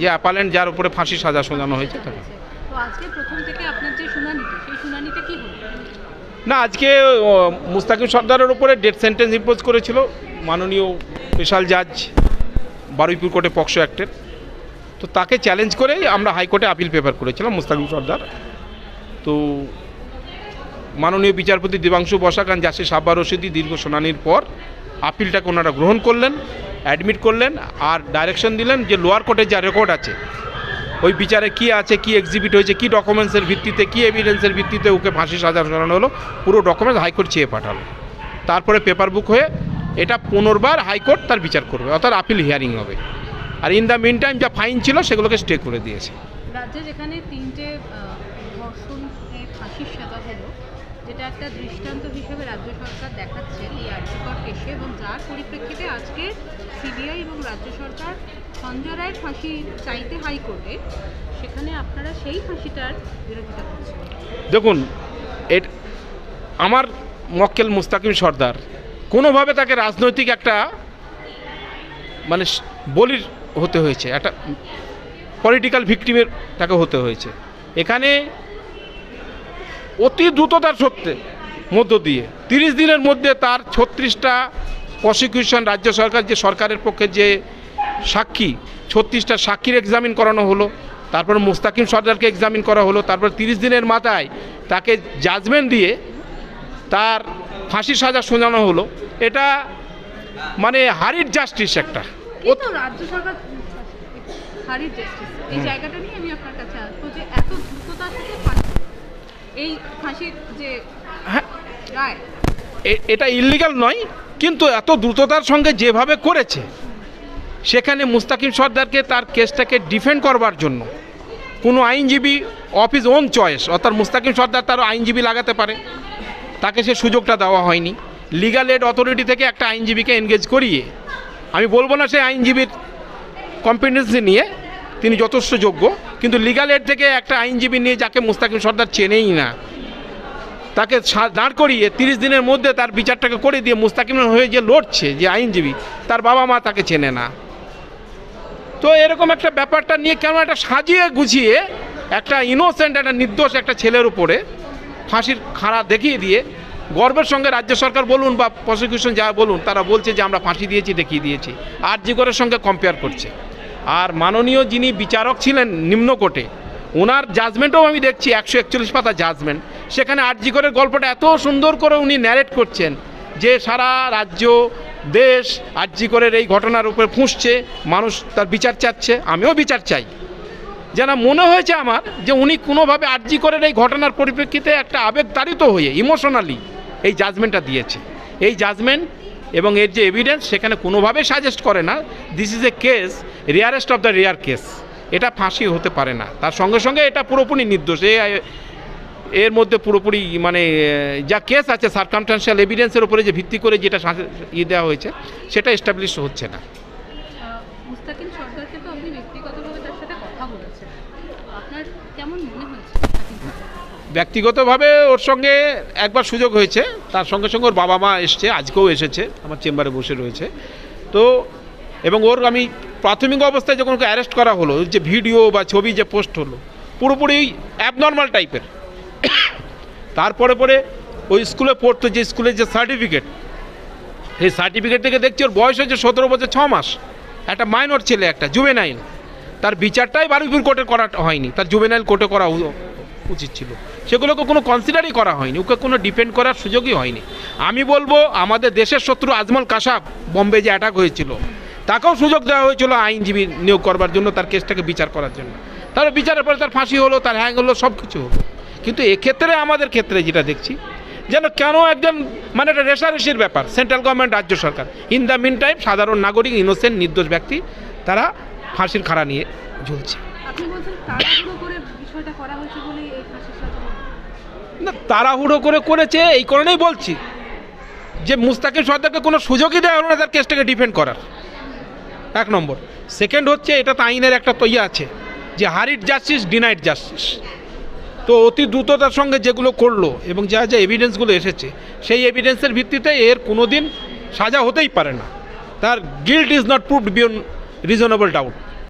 যে অ্যাপালেন্ট যার উপরে ফাঁসি সাজা শোনানো হয়েছে তাকে। হলো? না আজকে মুস্তাকিম সর্দারের উপরে ডেথ সেন্টেন্স ইম্পোজ করেছিল মাননীয় স্পেশাল জাজ বারুইপুর কোর্টে পক্সো অ্যাক্টের তো তাকে চ্যালেঞ্জ করেই আমরা হাইকোর্টে আপিল পেপার করেছিলাম মুস্তাকিম সর্দার। তো মাননীয় বিচারপতি দেবাংশু বসাকান জাসি সাব্বা রশিদি দীর্ঘ শুনানির পর আপিলটাকে ওনারা গ্রহণ করলেন। অ্যাডমিট করলেন আর ডাইরেকশন দিলেন যে লোয়ার কোর্টের যা রেকর্ড আছে। ওই বিচারে কি আছে, কি এক্সিবিট হয়েছে, কি ডকুমেন্টসের ভিত্তিতে, কি এভিডেন্সের ভিত্তিতে ওকে ফাঁসি সাজা শোনানো হলো, পুরো ডকুমেন্টস হাইকোর্ট চেয়ে পাঠালো। তারপরে পেপার বুক হয়ে এটা পুনর্বার হাইকোর্ট তার বিচার করবে, অর্থাৎ আপিল হিয়ারিং হবে। আর ইন দ্য মিন টাইম যা ফাইন ছিল সেগুলোকে স্টে করে দিয়েছে। রাজ্যে যেখানে তিনটে ধর্ষণে ফাঁসির সাজা হলো যেটা একটা দৃষ্টান্ত হিসেবে রাজ্য সরকার দেখাচ্ছে এই আর্যকর কেসে এবং যার পরিপ্রেক্ষিতে আজকে সিবিআই এবং রাজ্য সরকার সঞ্জয় রায়ের ফাঁসি চাইতে হাইকোর্টে, সেখানে আপনারা সেই ফাঁসিটার বিরোধিতা করছেন। দেখুন এর আমার মক্কেল মুস্তাকিম সর্দার কোনোভাবে তাকে রাজনৈতিক একটা মানে বলির হতে হয়েছে, একটা পলিটিক্যাল ভিকটিমের তাকে হতে হয়েছে। এখানে অতি দ্রুততার সত্ত্বে মধ্য দিয়ে। তিরিশ দিনের মধ্যে তার ছত্রিশটা প্রসিকিউশন রাজ্য সরকার, যে সরকারের পক্ষে যে সাক্ষী, ছত্রিশটা সাক্ষীর এক্সামিন করানো হলো, তারপর মুস্তাকিম সর্দারকে এক্সামিন করা হলো, তারপর তিরিশ দিনের মাথায় তাকে জাজমেন্ট দিয়ে তার ফাঁসি সাজা শোনানো হলো। এটা মানে হারির জাস্টিস একটা। জাস্টিস এই জায়গাটা নিয়ে আমি আপনার কাছে আসব যে এত এই ফাঁসির যে হ্যাঁ। এটা ইল্লিগাল নয় কিন্তু এত দ্রুততার সঙ্গে যেভাবে করেছে সেখানে মুস্তাকিম সর্দারকে তার কেসটাকে ডিফেন্ড করবার জন্য কোনো আইনজীবী অফ ইজ ওন চয়েস অর্থাৎ মুস্তাকিম সর্দার তারও আইনজীবী লাগাতে পারে তাকে সে সুযোগটা দেওয়া হয়নি। লিগাল এড অথরিটি থেকে একটা আইনজীবীকে এনগেজ করিয়ে আমি বলব না সে আইনজীবীর কম্পিটেন্সি নিয়ে তিনি যথেষ্ট যোগ্য, কিন্তু লিগাল এড থেকে একটা আইনজীবী নিয়ে যাকে মুস্তাকিম সর্দার চেনেই না। তাকে দাঁড় করিয়ে তিরিশ দিনের মধ্যে তার বিচারটাকে করে দিয়ে মুস্তাকিম হয়ে যে লড়ছে, যে আইনজীবী, তার বাবা মা তাকে চেনে না। তো এরকম একটা ব্যাপারটা নিয়ে কেন একটা সাজিয়ে গুছিয়ে একটা ইনোসেন্ট একটা নির্দোষ একটা ছেলের উপরে ফাঁসির খাড়া দেখিয়ে দিয়ে গর্বের সঙ্গে রাজ্য সরকার বলুন বা প্রসিকিউশন যা বলুন, তারা বলছে যে আমরা ফাঁসি দিয়েছি, দেখিয়ে দিয়েছি। আর জিগরের সঙ্গে কম্পেয়ার করছে। আর মাননীয় যিনি বিচারক ছিলেন নিম্ন কোর্টে ওনার জাজমেন্টও আমি দেখছি, একশো একচল্লিশ পাতা জাজমেন্ট সেখানে আরজিকরের গল্পটা এত সুন্দর করে উনি ন্যারেট করছেন যে সারা রাজ্য, দেশ আরজিকরের এই ঘটনার উপরে ফুঁসছে, মানুষ তার বিচার চাচ্ছে, আমিও বিচার চাই। যেন মনে হয়েছে আমার যে উনি কোনোভাবে আর্জি করেন এই ঘটনার পরিপ্রেক্ষিতে একটা আবেগতাড়িত হয়ে ইমোশনালি এই জাজমেন্টটা দিয়েছে। এই জাজমেন্ট এবং এর যে এভিডেন্স সেখানে কোনোভাবেই সাজেস্ট করে না this is a case rarest of the rare case এটা ফাঁসি হতে পারে না। তার সঙ্গে সঙ্গে এটা পুরোপুরি নির্দোষ। এ এর মধ্যে পুরোপুরি মানে যা কেস আছে সার্কামস্টান্সিয়াল এভিডেন্সের উপরে যে ভিত্তি করে যেটা শা- ই দেওয়া হয়েছে, সেটা এস্টাবলিশ হচ্ছে না। কেমন মনে? ব্যক্তিগতভাবে ওর সঙ্গে একবার সুযোগ হয়েছে। তার সঙ্গে সঙ্গে ওর বাবা মা এসছে, আজকেও এসেছে, আমার চেম্বারে বসে রয়েছে। তো, এবং ওর আমি প্রাথমিক অবস্থায় যখন ওকে অ্যারেস্ট করা হলো, যে ভিডিও বা ছবি যে পোস্ট হলো, পুরোপুরি অ্যাবনর্মাল টাইপের তারপরে পরে ওই স্কুলে পড়তো, যে স্কুলের যে সার্টিফিকেট সেই সার্টিফিকেট থেকে দেখছি ওর বয়স হচ্ছে সতেরো বছর, ছ মাস। একটা মাইনর ছেলে একটা জুবেনাইল তার বিচারটাই বারুইপুর কোর্টে করা হয়নি, তার জুবেনাইল কোর্টে করা উচিত ছিল। সেগুলোকে কোনো কনসিডারই করা হয়নি। ওকে কোনো ডিপেন্ড করার সুযোগই হয়নি। আমি বলব, আমাদের দেশের শত্রু আজমল কাসাব বম্বে যে অ্যাটাক হয়েছিল, তাকেও সুযোগ দেওয়া হয়েছিল আইনজীবী নিয়োগ করবার জন্য তার কেসটাকে বিচার করার জন্য। তার বিচারের পরে তার ফাঁসি হলো, তার হ্যাং হলো সব কিছু হলো। কিন্তু এক্ষেত্রে, আমাদের ক্ষেত্রে যেটা দেখছি, যেন কেন একজন মানে একটা রেশারেশির ব্যাপার সেন্ট্রাল গভর্নমেন্ট রাজ্য সরকার। ইন দ্য মিন টাইম সাধারণ নাগরিক ইনোসেন্ট নির্দোষ ব্যক্তি, তারা ফাঁসির খাড়া নিয়ে ঝুলছে। আপনি বলছেন বিষয়টা করা হয়েছে বলে এই না, তাড়াহুড়ো করে করেছে, এই কারণেই বলছি। যে মুস্তাকিম সর্দারকে কোনো সুযোগই দেওয়া হলো না, তার কেসটাকে ডিফেন্ড করার। এক নম্বর। সেকেন্ড হচ্ছে, এটা তো আইনের একটা তো ইয়ে আছে, যে হারিড জাস্টিস ডিনাইড জাস্টিস তো অতি দ্রুততার সঙ্গে যেগুলো করল এবং যা যা এভিডেন্সগুলো এসেছে, সেই এভিডেন্সের ভিত্তিতে এর কোনো দিন সাজা হতেই পারে না। তার guilt is not proved beyond reasonable doubt